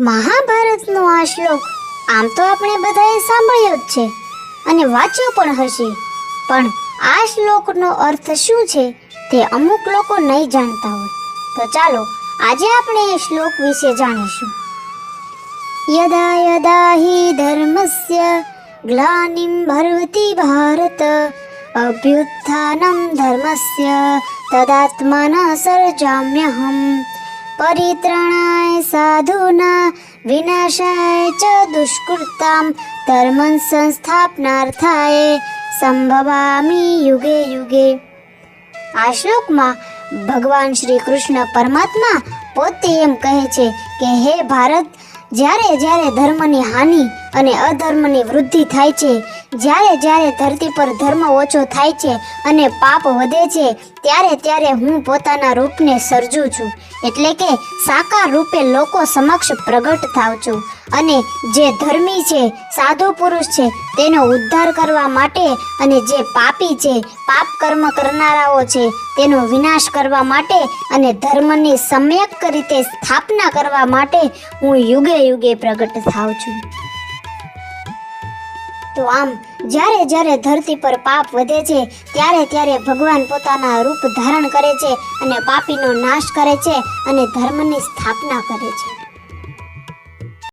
મહાભારતનો આ શ્લોક આમ તો આપણે બધાએ સાંભળ્યો જ છે અને વાંચ્યો પણ હશે. પણ આ શ્લોકનો અર્થ શું છે તે અમુક લોકો નહીં જાણતા હોય. તો ચાલો આજે આપણે એ શ્લોક વિશે જાણીશું. યદા યદા હિ ધર્મસ્ય ગ્લાનિમ ભરવતી ભારત, અભ્યુત્થાનમ ધર્મસ્ય તદાત્માના સર્જામ્યહમ પરિત્રાણાય સાધુના વિનાશાય ચ દુષ્કૃતામ ધર્મ સંસ્થાપનાર્થાય સંભવામી યુગે યુગે આ શ્લોકમાં ભગવાન શ્રી કૃષ્ણ પરમાત્મા પોતે એમ કહે છે કે, હે ભારત, જ્યારે જ્યારે ધર્મની હાનિ અને અધર્મની વૃદ્ધિ થાય છે. જ્યારે જ્યારે ધરતી પર ધર્મ ઓછો થાય છે અને પાપ વધે છે, ત્યારે ત્યારે હું પોતાના રૂપને સર્જું છું. એટલે કે સાકાર રૂપે લોકો સમક્ષ પ્રગટ થાવ છું. અને જે ધર્મી છે, સાધુ પુરુષ છે, તેનો ઉદ્ધાર કરવા માટે અને જે પાપી છે, પાપ કર્મ કરનારાઓ છે, તેનો વિનાશ કરવા માટે અને ધર્મની સમ્યક રીતે સ્થાપના કરવા માટે હું યુગે યુગે પ્રગટ થાવ છું. તો આમ જ્યારે જ્યારે ધરતી પર પાપ વધે છે, ત્યારે ત્યારે ભગવાન પોતાના રૂપ ધારણ કરે છે અને પાપીનો નાશ કરે છે અને ધર્મની સ્થાપના